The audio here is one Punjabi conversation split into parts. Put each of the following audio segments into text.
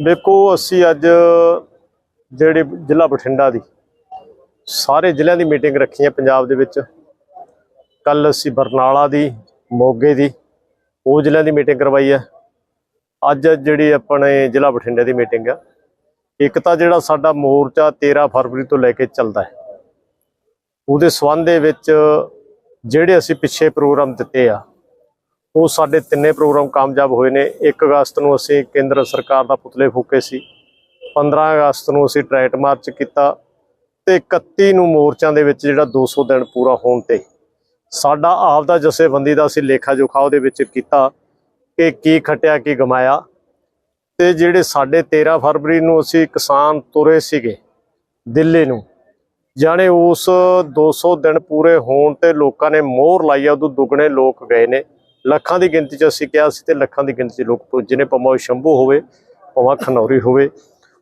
ਦੇਖੋ, ਅਸੀਂ ਅੱਜ ਜਿਹੜੇ ਜ਼ਿਲ੍ਹਾ ਬਠਿੰਡਾ ਦੀ ਸਾਰੇ ਜ਼ਿਲ੍ਹਿਆਂ ਦੀ ਮੀਟਿੰਗ ਰੱਖੀ ਹੈ ਪੰਜਾਬ ਦੇ ਵਿੱਚ। ਕੱਲ ਅਸੀਂ ਬਰਨਾਲਾ ਦੀ, ਮੋਗੇ ਦੀ, ਉਹ ਜ਼ਿਲ੍ਹਿਆਂ ਦੀ ਮੀਟਿੰਗ ਕਰਵਾਈ ਹੈ। ਅੱਜ ਜਿਹੜੀ ਆਪਣੇ ਜ਼ਿਲ੍ਹਾ ਬਠਿੰਡੇ ਦੀ ਮੀਟਿੰਗ ਆ, ਇੱਕ ਤਾਂ ਜਿਹੜਾ ਸਾਡਾ ਮੋਰਚਾ 13 ਫਰਵਰੀ ਤੋਂ ਲੈ ਕੇ ਚੱਲਦਾ ਹੈ। ਉਹਦੇ ਸਬੰਧ ਦੇ ਵਿੱਚ ਜਿਹੜੇ ਅਸੀਂ ਪਿੱਛੇ ਪ੍ਰੋਗਰਾਮ ਦਿੱਤੇ ਆ ਉਹ ਸਾਡੇ ਤਿੰਨੇ ਪ੍ਰੋਗਰਾਮ ਕਾਮਯਾਬ ਹੋਏ ਨੇ। 1 ਅਗਸਤ ਨੂੰ ਅਸੀਂ ਕੇਂਦਰ ਸਰਕਾਰ ਦਾ ਪੁਤਲੇ ਫੂਕੇ ਸੀ। 15 ਅਗਸਤ ਨੂੰ ਅਸੀਂ ਟਰੈਟ ਮਾਰਚ ਕੀਤਾ ਤੇ 31 ਨੂੰ ਮੋਰਚਿਆਂ ਦੇ ਵਿੱਚ ਜਿਹੜਾ 200 ਦਿਨ ਪੂਰਾ ਹੋਣ ਤੇ ਸਾਡਾ ਆਪ ਦਾ ਜਥੇਬੰਦੀ ਦਾ ਅਸੀਂ ਲੇਖਾ ਜੋਖਾ ਉਹਦੇ ਵਿੱਚ ਕੀਤਾ ਕਿ ਕੀ ਖਟਿਆ, ਕੀ ਗਮਾਇਆ। ਤੇ ਜਿਹੜੇ ਸਾਡੇ 13 ਫਰਵਰੀ ਨੂੰ ਅਸੀਂ ਕਿਸਾਨ ਤੁਰੇ ਸੀਗੇ ਦਿੱਲੀ ਨੂੰ, ਜਾਣੇ ਉਸ 200 ਦਿਨ ਪੂਰੇ ਹੋਣ ਤੇ ਲੋਕਾਂ ਨੇ ਮੋਹਰ ਲਾਈ ਆ, ਉਦੋਂ ਦੁੱਗਣੇ ਲੋਕ ਗਏ ਨੇ। ਲੱਖਾਂ ਦੀ ਗਿਣਤੀ 'ਚ ਅਸੀਂ ਕਿਹਾ ਸੀ ਤੇ ਲੱਖਾਂ ਦੀ ਗਿਣਤੀ 'ਚ ਲੋਕ ਪੁੱਜੇ ਨੇ ਭਾਵੇਂ ਉਹ ਸ਼ੰਭੂ ਹੋਵੇ, ਭਾਵੇਂ ਖਨੌਰੀ ਹੋਵੇ,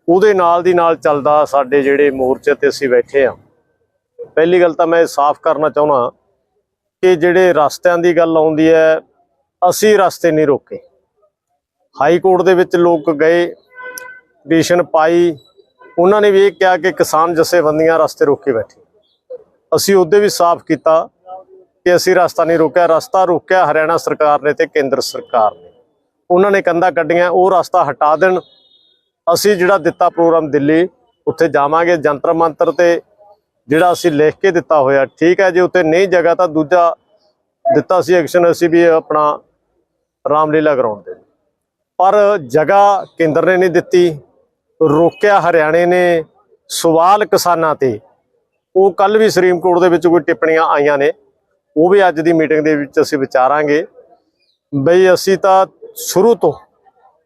ਉਹਦੇ ਨਾਲ ਦੀ ਨਾਲ ਚੱਲਦਾ ਸਾਡੇ ਜਿਹੜੇ ਮੋਰਚੇ ਤੇ ਅਸੀਂ ਬੈਠੇ ਆ ਪਹਿਲੀ ਗੱਲ ਤਾਂ ਮੈਂ ਇਹ ਸਾਫ਼ ਕਰਨਾ ਚਾਹੁੰਦਾ ਕਿ ਜਿਹੜੇ ਰਸਤਿਆਂ ਦੀ ਗੱਲ ਆਉਂਦੀ ਹੈ, ਅਸੀਂ ਰਸਤੇ ਨਹੀਂ ਰੋਕੇ। ਹਾਈ ਕੋਰਟ ਦੇ ਵਿੱਚ ਲੋਕ ਗਏ, ਪਟੀਸ਼ਨ ਪਾਈ, ਉਹਨਾਂ ਨੇ ਵੀ ਇਹ ਕਿਹਾ ਕਿ ਕਿਸਾਨ ਜਥੇਬੰਦੀਆਂ ਰਸਤੇ ਰੋਕੇ ਬੈਠੇ। ਅਸੀਂ ਉਹਦੇ ਵੀ ਸਾਫ਼ ਕੀਤਾ। ਕਿ ਅਸੀਂ ਰਸਤਾ ਨਹੀਂ ਰੋਕਿਆ, ਰਸਤਾ ਰੋਕਿਆ ਹਰਿਆਣਾ ਸਰਕਾਰ ਨੇ ਤੇ ਕੇਂਦਰ ਸਰਕਾਰ ਨੇ। ਉਹਨਾਂ ਨੇ ਕੰਧਾਂ ਕੱਢੀਆਂ, ਉਹ ਰਸਤਾ ਹਟਾ ਦੇਣ। ਅਸੀਂ ਜਿਹੜਾ ਦਿੱਤਾ ਪ੍ਰੋਗਰਾਮ ਦਿੱਲੀ, ਉੱਥੇ ਜਾਵਾਂਗੇ, ਜੰਤਰ ਮੰਤਰ ਤੇ ਜਿਹੜਾ ਅਸੀਂ ਲਿਖ ਕੇ ਦਿੱਤਾ ਹੋਇਆ, ਠੀਕ ਹੈ ਜੇ, ਉੱਥੇ ਨਹੀਂ ਜਗ੍ਹਾ ਤਾਂ ਦੂਜਾ ਦਿੱਤਾ ਸੀ ਐਕਸ਼ਨ ਅਸੀਂ ਵੀ ਆਪਣਾ ਰਾਮਲੀਲਾ ਗਰਾਊਂਡ ਦੇ। ਪਰ ਜਗ੍ਹਾ ਕੇਂਦਰ ਨੇ ਨਹੀਂ ਦਿੱਤੀ, ਰੋਕਿਆ ਹਰਿਆਣੇ ਨੇ, ਸਵਾਲ ਕਿਸਾਨਾਂ ਤੇ। ਉਹ ਕੱਲ ਵੀ ਸੁਪਰੀਮ ਕੋਰਟ ਦੇ ਵਿੱਚ ਕੋਈ ਟਿੱਪਣੀਆਂ ਆਈਆਂ ਨੇ। ਉਹ ਵੀ ਅੱਜ ਦੀ ਮੀਟਿੰਗ ਦੇ ਵਿੱਚ ਅਸੀਂ ਵਿਚਾਰਾਂਗੇ। ਬਈ ਅਸੀਂ ਤਾਂ ਸ਼ੁਰੂ ਤੋਂ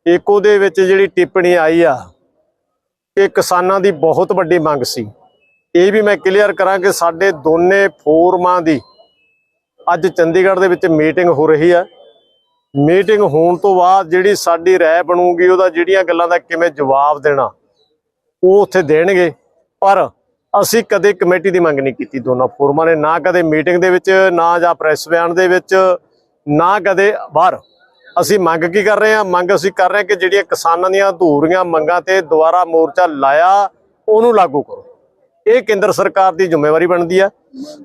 ਏਕੋ ਦੇ ਵਿੱਚ ਜਿਹੜੀ ਟਿੱਪਣੀ ਆਈ ਆ ਕਿ ਕਿਸਾਨਾਂ ਦੀ ਬਹੁਤ ਵੱਡੀ ਮੰਗ ਸੀ। ਇਹ ਵੀ ਮੈਂ ਕਲੀਅਰ ਕਰਾਂ ਕਿ ਸਾਡੇ ਦੋਨੇ ਫੋਰਮਾਂ ਦੀ ਅੱਜ ਚੰਡੀਗੜ੍ਹ ਦੇ ਵਿੱਚ ਮੀਟਿੰਗ ਹੋ ਰਹੀ ਆ। ਮੀਟਿੰਗ ਹੋਣ ਤੋਂ ਬਾਅਦ ਜਿਹੜੀ ਸਾਡੀ ਰਾਏ ਬਣੂਗੀ, ਉਹਦਾ ਜਿਹੜੀਆਂ ਗੱਲਾਂ ਦਾ ਕਿਵੇਂ ਜਵਾਬ ਦੇਣਾ, ਉਹ ਉੱਥੇ ਦੇਣਗੇ। ਪਰ ਅਸੀਂ ਕਦੇ ਕਮੇਟੀ ਦੀ ਮੰਗ ਨਹੀਂ ਕੀਤੀ ਦੋਨਾਂ ਫੋਰਮਾਂ ਨੇ, ਨਾ ਕਦੇ ਮੀਟਿੰਗ ਦੇ ਵਿੱਚ, ਨਾ ਜਾਂ ਪ੍ਰੈਸ ਬਿਆਨ ਦੇ ਵਿੱਚ, ਨਾ ਕਦੇ ਬਾਹਰ। ਅਸੀਂ ਮੰਗ ਕੀ ਕਰ ਰਹੇ ਹਾਂ? ਮੰਗ ਅਸੀਂ ਕਰ ਰਹੇ ਹਾਂ ਕਿ ਜਿਹੜੀਆਂ ਕਿਸਾਨਾਂ ਦੀਆਂ ਅਧੂਰੀਆਂ ਮੰਗਾਂ ਤੇ ਦੁਬਾਰਾ ਮੋਰਚਾ ਲਾਇਆ, ਉਹਨੂੰ ਲਾਗੂ ਕਰੋ। ਇਹ ਕੇਂਦਰ ਸਰਕਾਰ ਦੀ ਜ਼ਿੰਮੇਵਾਰੀ ਬਣਦੀ ਹੈ।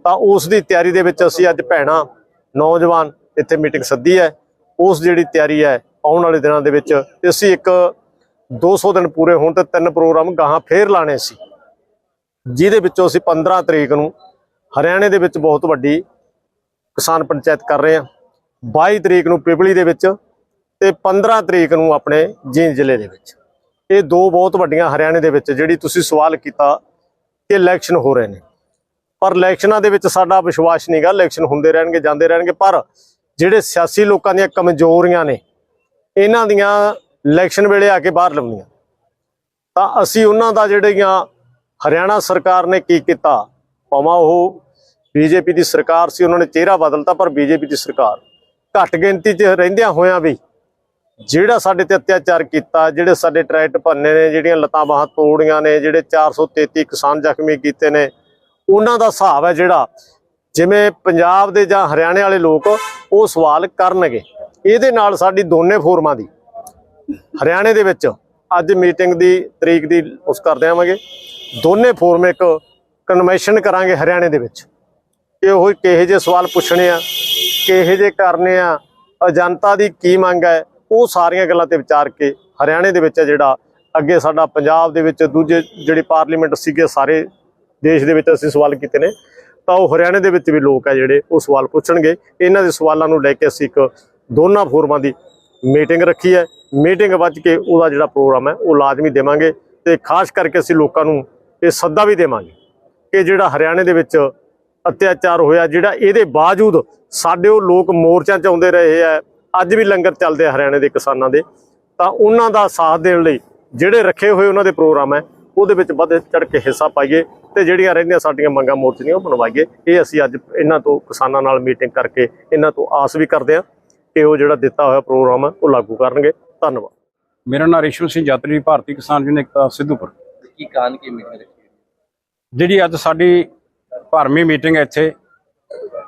ਤਾਂ ਉਸ ਦੀ ਤਿਆਰੀ ਦੇ ਵਿੱਚ ਅਸੀਂ ਅੱਜ ਭੈਣਾ, ਨੌਜਵਾਨ ਇੱਥੇ ਮੀਟਿੰਗ ਸੱਦੀ ਹੈ। ਉਸ ਜਿਹੜੀ ਤਿਆਰੀ ਹੈ, ਆਉਣ ਵਾਲੇ ਦਿਨਾਂ ਦੇ ਵਿੱਚ ਅਸੀਂ ਇੱਕ 200 ਦਿਨ ਪੂਰੇ ਹੋਣ ਤੇ ਤਿੰਨ ਪ੍ਰੋਗਰਾਮ ਗਾਹਾਂ ਫੇਰ ਲਾਣੇ ਸੀ। ਜਿਹਦੇ ਵਿੱਚੋਂ ਅਸੀਂ 15 ਤਰੀਕ ਨੂੰ ਹਰਿਆਣੇ ਦੇ ਵਿੱਚ ਬਹੁਤ ਵੱਡੀ ਕਿਸਾਨ ਪੰਚਾਇਤ ਕਰ ਰਹੇ ਹਾਂ। 22 ਤਰੀਕ ਨੂੰ ਪਿਪਲੀ ਦੇ ਵਿੱਚ ਤੇ 15 ਤਰੀਕ ਨੂੰ ਆਪਣੇ ਜੀਂਦ ਜ਼ਿਲ੍ਹੇ ਦੇ ਵਿੱਚ। ਇਹ ਦੋ ਬਹੁਤ ਵੱਡੀਆਂ ਹਰਿਆਣੇ ਦੇ ਵਿੱਚ ਜਿਹੜੀ ਤੁਸੀਂ ਸਵਾਲ ਕੀਤਾ ਕਿ ਇਲੈਕਸ਼ਨ ਹੋ ਰਹੇ ਨੇ। ਪਰ ਇਲੈਕਸ਼ਨਾਂ ਦੇ ਵਿੱਚ ਸਾਡਾ ਵਿਸ਼ਵਾਸ ਨਹੀਂਗਾ, ਇਲੈਕਸ਼ਨ ਹੁੰਦੇ ਰਹਿਣਗੇ, ਜਾਂਦੇ ਰਹਿਣਗੇ। ਪਰ ਜਿਹੜੇ ਸਿਆਸੀ ਲੋਕਾਂ ਦੀਆਂ ਕਮਜ਼ੋਰੀਆਂ ਨੇ, ਇਹਨਾਂ ਦੀਆਂ ਇਲੈਕਸ਼ਨ ਵੇਲੇ ਆ ਕੇ ਬਾਹਰ ਲਾਉਣੀਆਂ ਤਾਂ ਅਸੀਂ ਉਹਨਾਂ ਦਾ ਜਿਹੜੀਆਂ ਹਰਿਆਣਾ ਸਰਕਾਰ ਨੇ ਕੀ ਕੀਤਾ? ਭਾਵੇਂ ਉਹ ਬੀਜੇਪੀ ਦੀ ਸਰਕਾਰ ਸੀ, ਉਹਨਾਂ ਨੇ ਚਿਹਰਾ ਬਦਲਤਾ, ਪਰ ਬੀਜੇਪੀ ਦੀ ਸਰਕਾਰ ਘੱਟ ਗਿਣਤੀ 'ਚ ਰਹਿੰਦਿਆਂ ਹੋਇਆਂ ਵੀ ਜਿਹੜਾ ਸਾਡੇ ਤੇ ਅਤਿਆਚਾਰ ਕੀਤਾ, ਜਿਹੜੇ ਸਾਡੇ ਟਰੈਕਟ ਭੰਨੇ ਨੇ, ਜਿਹੜੀਆਂ ਲਤਾਂ ਬਾਹਾਂ ਤੋੜੀਆਂ ਨੇ, ਜਿਹੜੇ 433 ਕਿਸਾਨ ਜ਼ਖਮੀ ਕੀਤੇ ਨੇ, ਉਹਨਾਂ ਦਾ ਹਿਸਾਬ ਹੈ ਜਿਹੜਾ ਜਿਵੇਂ ਪੰਜਾਬ ਦੇ ਜਾਂ ਹਰਿਆਣੇ ਵਾਲੇ ਲੋਕ ਉਹ ਸਵਾਲ ਕਰਨਗੇ। ਇਹਦੇ ਨਾਲ ਸਾਡੀ ਦੋਨੇ ਫੋਰਮਾਂ ਦੀ, ਹਰਿਆਣੇ ਦੇ ਵਿੱਚ ਅੱਜ ਮੀਟਿੰਗ ਦੀ ਤਰੀਕ ਦੀ ਉਸ ਕਰ ਦੇਵਾਂਗੇ ਦੋਨੇ ਫੋਰਮ ਇੱਕ ਕਨਵੈਨਸ਼ਨ ਕਰਾਂਗੇ ਹਰਿਆਣੇ ਦੇ ਵਿੱਚ। ਕਿ ਉਹ ਕਿਹੋ ਜਿਹੇ ਸਵਾਲ ਪੁੱਛਣੇ ਆ, ਕਿਹੋ ਜਿਹੇ ਕਰਨੇ ਆ ਜਨਤਾ ਦੀ ਕੀ ਮੰਗ ਹੈ, ਉਹ ਸਾਰੀਆਂ ਗੱਲਾਂ ਤੇ ਵਿਚਾਰ ਕੇ ਹਰਿਆਣੇ ਦੇ ਵਿੱਚ ਹੈ ਜਿਹੜਾ ਅੱਗੇ ਸਾਡਾ ਪੰਜਾਬ ਦੇ ਵਿੱਚ ਦੂਜੇ ਜਿਹੜੇ ਪਾਰਲੀਮੈਂਟ ਸੀਗੇ ਸਾਰੇ ਦੇਸ਼ ਦੇ ਵਿੱਚ ਅਸੀਂ ਸਵਾਲ ਕੀਤੇ ਨੇ, ਤਾਂ ਉਹ ਹਰਿਆਣੇ ਦੇ ਵਿੱਚ ਵੀ ਲੋਕ ਆ ਜਿਹੜੇ ਉਹ ਸਵਾਲ ਪੁੱਛਣਗੇ। ਇਹਨਾਂ ਦੇ ਸਵਾਲਾਂ ਨੂੰ ਲੈ ਕੇ ਅਸੀਂ ਇੱਕ ਦੋਨਾਂ ਫੋਰਮਾਂ ਦੀ ਮੀਟਿੰਗ ਰੱਖੀ ਹੈ। ਮੀਟਿੰਗ ਵੱਜ ਕੇ ਉਹਦਾ ਜਿਹੜਾ ਪ੍ਰੋਗਰਾਮ ਹੈ, ਉਹ ਲਾਜ਼ਮੀ ਦੇਵਾਂਗੇ ਤੇ ਖਾਸ ਕਰਕੇ ਅਸੀਂ ਲੋਕਾਂ ਨੂੰ ਇਹ ਸੱਦਾ ਵੀ ਦੇਵਾਂਗੇ ਕਿ ਜਿਹੜਾ ਹਰਿਆਣੇ ਦੇ ਵਿੱਚ ਅਤਿਆਚਾਰ ਹੋਇਆ, ਜਿਹੜਾ ਇਹਦੇ ਬਾਵਜੂਦ ਸਾਡੇ ਉਹ ਲੋਕ ਮੋਰਚਿਆਂ 'ਚ ਆਉਂਦੇ ਰਹੇ ਆ ਅੱਜ ਵੀ ਲੰਗਰ ਚੱਲਦੇ ਆ ਹਰਿਆਣੇ ਦੇ ਕਿਸਾਨਾਂ ਦੇ, ਤਾਂ ਉਹਨਾਂ ਦਾ ਸਾਥ ਦੇਣ ਲਈ ਜਿਹੜੇ ਰੱਖੇ ਹੋਏ ਉਹਨਾਂ ਦੇ ਪ੍ਰੋਗਰਾਮ ਹੈ, ਉਹਦੇ ਵਿੱਚ ਵੱਧ ਚੜ ਕੇ ਹਿੱਸਾ ਪਾਈਏ ਤੇ ਜਿਹੜੀਆਂ ਰਹਿੰਦੀਆਂ ਸਾਡੀਆਂ ਮੰਗਾਂ ਮੋਰਚੇ ਦੀਆਂ ਉਹ ਬਣਵਾਈਏ। ਇਹ ਅਸੀਂ ਅੱਜ ਇਹਨਾਂ ਤੋਂ ਕਿਸਾਨਾਂ ਨਾਲ ਮੀਟਿੰਗ ਕਰਕੇ ਇਹਨਾਂ ਤੋਂ ਆਸ ਵੀ ਕਰਦੇ ਹਾਂ। ਕਿ ਉਹ ਜਿਹੜਾ ਦਿੱਤਾ ਹੋਇਆ ਪ੍ਰੋਗਰਾਮ ਹੈ ਉਹ ਲਾਗੂ ਕਰਨਗੇ। ਧੰਨਵਾਦ। ਮੇਰਾ ਨਾਮ ਰੇਸ਼ਮ ਸਿੰਘ ਯਾਤਰੀ ਭਾਰਤੀ ਕਿਸਾਨ ਯੂਨੀਅਨ ਸਿੱਧੂਪੁਰ। ਕੀ ਕਾਰਨ ਕੀ ਮੀਟਿੰਗ ਰੱਖੀ? ਜਿਹੜੀ ਅੱਜ ਸਾਡੀ ਭਰਵੀਂ ਮੀਟਿੰਗ ਹੈ ਇੱਥੇ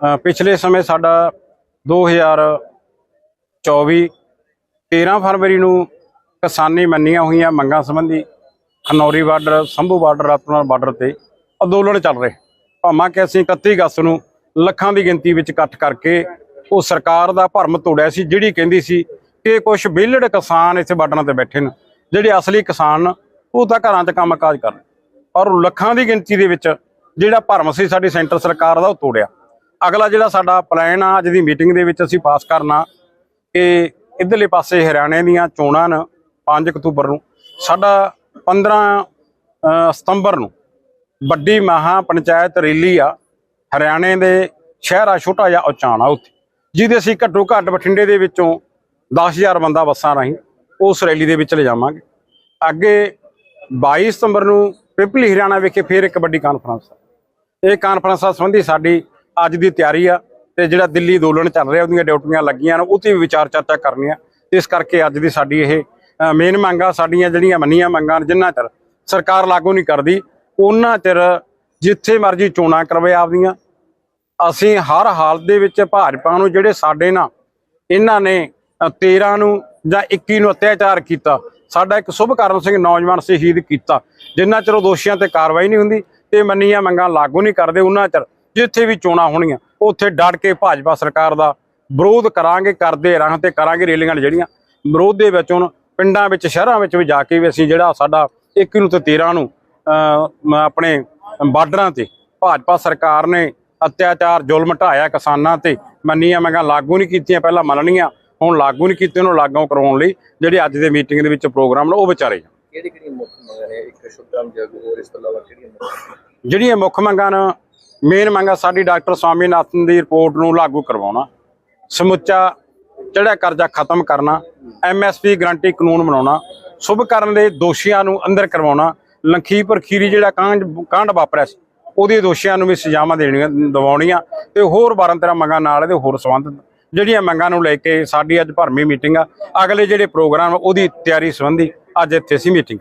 ਅ, ਪਿਛਲੇ ਸਮੇਂ ਸਾਡਾ 2024 13 ਫਰਵਰੀ ਨੂੰ ਕਿਸਾਨੀ ਮੰਨੀਆਂ ਹੋਈਆਂ ਮੰਗਾਂ ਸੰਬੰਧੀ Khanauri border Shambhu border Ratnal border ਤੇ ਅੰਦੋਲਨ ਚੱਲ ਰਹੇ। ਭਾਵਾਂ ਕਿ ਅਸੀਂ 31 ਅਗਸਤ ਨੂੰ ਲੱਖਾਂ ਦੀ ਗਿਣਤੀ ਵਿੱਚ ਇਕੱਠ ਕਰਕੇ ਉਹ ਸਰਕਾਰ ਦਾ ਭਰਮ ਤੋੜਿਆ ਸੀ, ਜਿਹੜੀ ਕਹਿੰਦੀ ਸੀ ਕਿ ਕੁਝ ਵਿਹਲੜ ਕਿਸਾਨ ਇੱਥੇ ਬਾਰਡਰਾਂ ਤੇ ਬੈਠੇ ਨੇ, ਜਿਹੜੇ ਅਸਲੀ ਕਿਸਾਨ ਉਹ ਤਾਂ ਘਰਾਂ 'ਚ ਕੰਮਕਾਜ ਕਰਨ ਔਰ ਲੱਖਾਂ ਦੀ ਗਿਣਤੀ ਦੇ ਵਿੱਚ ਜਿਹੜਾ ਭਰਮ ਸੀ ਸਾਡੀ ਸੈਂਟਰ ਸਰਕਾਰ ਦਾ, ਉਹ ਤੋੜਿਆ। ਅਗਲਾ ਜਿਹੜਾ ਸਾਡਾ ਪਲਾਨ ਆ, ਅੱਜ ਦੀ ਮੀਟਿੰਗ ਦੇ ਵਿੱਚ ਅਸੀਂ ਪਾਸ ਕਰਨਾ ਕਿ ਇਧਰਲੇ ਪਾਸੇ ਹਰਿਆਣੇ ਦੀਆਂ ਚੋਣਾਂ ਨੇ 5 ਅਕਤੂਬਰ ਨੂੰ, ਸਾਡਾ 15 ਸਤੰਬਰ ਨੂੰ ਵੱਡੀ ਮਹਾ ਪੰਚਾਇਤ ਰੈਲੀ ਆ, ਹਰਿਆਣੇ ਦੇ ਸ਼ਹਿਰ ਆ, ਛੋਟਾ ਜਿਹਾ ਉਚਾਣਾ ਉੱਥੇ। ਜਿਹਦੇ ਅਸੀਂ ਘੱਟੋ ਘੱਟ ਬਠਿੰਡੇ ਦੇ ਵਿੱਚੋਂ 10000 ਬੰਦਾ ਬੱਸਾਂ ਰਾਹੀਂ ਉਸ ਰੈਲੀ ਦੇ ਵਿੱਚ ਲਿਜਾਵਾਂਗੇ। ਅੱਗੇ 22 ਸਤੰਬਰ ਨੂੰ ਪਿਪਲੀ ਹਰਿਆਣਾ ਵਿਖੇ ਫੇਰ ਇੱਕ ਵੱਡੀ ਕਾਨਫਰੰਸ ਹੈ ਇਹ ਕਾਨਫਰੰਸਾਂ ਸੰਬੰਧੀ ਸਾਡੀ ਅੱਜ ਦੀ ਤਿਆਰੀ ਆ ਤੇ ਜਿਹੜਾ ਦਿੱਲੀ ਅੰਦੋਲਨ ਚੱਲ ਰਿਹਾ ਉਹਦੀਆਂ ਡਿਊਟੀਆਂ ਲੱਗੀਆਂ ਨੇ ਉਹ ਤੇ ਵੀ ਵਿਚਾਰ ਚਰਚਾ ਕਰਨੀ ਆ ਇਸ ਕਰਕੇ ਅੱਜ ਦੀ ਸਾਡੀ ਇਹ ਮੇਨ ਮੰਗਾਂ ਸਾਡੀਆਂ ਜਿਹੜੀਆਂ ਮੰਨੀਆਂ ਮੰਗਾਂ ਨੇ, ਜਿੰਨਾ ਚਿਰ ਸਰਕਾਰ ਲਾਗੂ ਨਹੀਂ ਕਰਦੀ ਉਹਨਾਂ ਚਿਰ ਜਿੱਥੇ ਮਰਜ਼ੀ ਚੋਣਾਂ ਕਰਵੇ ਆਪਦੀਆਂ ਅਸੀਂ ਹਰ ਹਾਲਤ ਦੇ ਵਿੱਚ ਭਾਜਪਾ ਨੂੰ ਜਿਹੜੇ ਸਾਡੇ ਨਾਲ ਇਹਨਾਂ ਨੇ ਅ, 13 ਨੂੰ ਜਾਂ 21 ਨੂੰ ਅਤਿਆਚਾਰ ਕੀਤਾ। ਸਾਡਾ ਇੱਕ ਸੁਭਕਰਨ ਸਿੰਘ ਨੌਜਵਾਨ ਸ਼ਹੀਦ ਕੀਤਾ ਜਿੰਨਾ ਚਿਰ ਉਹ ਦੋਸ਼ੀਆਂ ਤੇ ਕਾਰਵਾਈ ਨਹੀਂ ਹੁੰਦੀ ਤੇ ਮੰਨੀਆਂ ਮੰਗਾਂ ਲਾਗੂ ਨਹੀਂ ਕਰਦੇ ਉਹਨਾਂ ਚਿਰ ਜਿੱਥੇ ਵੀ ਚੋਣਾਂ ਹੋਣੀਆਂ ਉੱਥੇ ਡਟ ਕੇ ਭਾਜਪਾ ਸਰਕਾਰ ਦਾ ਵਿਰੋਧ ਕਰਾਂਗੇ ਕਰਦੇ ਰਾਂ ਤੇ ਕਰਾਂਗੇ ਰੇਲੀਆਂ ਨੇ ਜਿਹੜੀਆਂ। ਵਿਰੋਧ ਦੇ ਵਿੱਚ ਹੁਣ ਪਿੰਡਾਂ ਵਿੱਚ ਸ਼ਹਿਰਾਂ ਵਿੱਚ ਵੀ ਜਾ ਕੇ ਵੀ ਅਸੀਂ ਜਿਹੜਾ ਸਾਡਾ 21 ਨੂੰ ਤੇ 13 ਨੂੰ ਆਪਣੇ ਬਾਰਡਰਾਂ ਤੇ ਭਾਜਪਾ ਸਰਕਾਰ ਨੇ ਅਤਿਆਚਾਰ ਜ਼ੁਲਮ ਢਾਇਆ ਕਿਸਾਨਾਂ ਤੇ ਮੰਨੀਆਂ ਮੰਗਾਂ ਲਾਗੂ ਨਹੀਂ ਕੀਤੀਆਂ ਪਹਿਲਾਂ ਮੰਨਣੀਆਂ ਹੁਣ ਲਾਗੂ ਨਹੀਂ ਕੀਤੀਆਂ ਉਹਨੂੰ ਲਾਗੂ ਕਰਾਉਣ ਲਈ ਜਿਹੜੇ ਅੱਜ ਦੇ ਮੀਟਿੰਗ ਦੇ ਵਿੱਚ ਪ੍ਰੋਗਰਾਮ ਨੇ ਉਹ ਵਿਚਾਰੇ। ਕਿਹੜੀ ਕਿਹੜੀ ਮੁੱਖ ਮੰਗਾਂ ਨੇ ਇੱਕ ਸ਼ੁਭਕਰਮ ਜਗ ਹੋਰ ਇਸ ਤੋਂ ਇਲਾਵਾ ਕਿਹੜੀਆਂ ਮੰਗਾਂ ਨੇ? ਜਿਹੜੀਆਂ ਮੁੱਖ ਮੰਗਾਂ ਨੇ ਮੇਨ ਮੰਗਾਂ ਸਾਡੀ ਡਾਕਟਰ ਸਵਾਮੀਨਾਥਨ ਦੀ ਰਿਪੋਰਟ ਨੂੰ ਲਾਗੂ ਕਰਵਾਉਣਾ ਸਮੁੱਚਾ ਜਿਹੜਾ ਕਰਜ਼ਾ ਖਤਮ ਕਰਨਾ ਐਮਐਸਪੀ ਗਰੰਟੀ ਕਾਨੂੰਨ ਬਣਾਉਣਾ ਸ਼ੁਭ ਕਰਨ ਦੇ ਦੋਸ਼ੀਆਂ ਨੂੰ ਅੰਦਰ ਕਰਵਾਉਣਾ ਲਖੀਪੁਰ ਖੀਰੀ ਜਿਹੜਾ ਕਾਂਡ ਕਾਂਡ ਵਾਪਰਿਆ ਸੀ ਉਹਦੇ ਦੋਸ਼ੀਆਂ ਨੂੰ ਵੀ ਸਜ਼ਾਵਾਂ ਦੇਣੀਆਂ, ਦਿਵਾਉਣੀਆਂ ਤੇ ਹੋਰ 12 13 ਮੰਗਾਂ ਨਾਲ ਇਹਦੇ ਹੋਰ ਸੰਬੰਧਿਤ ਜਿਹੜੀਆਂ ਮੰਗਾਂ ਨੂੰ ਲੈ ਕੇ ਸਾਡੀ ਅੱਜ ਭਰਮੀ ਮੀਟਿੰਗ ਆ। ਅਗਲੇ ਜਿਹੜੇ ਪ੍ਰੋਗਰਾਮ ਉਹਦੀ ਤਿਆਰੀ ਸੰਬੰਧੀ ਅੱਜ ਇੱਥੇ ਅਸੀਂ ਮੀਟਿੰਗ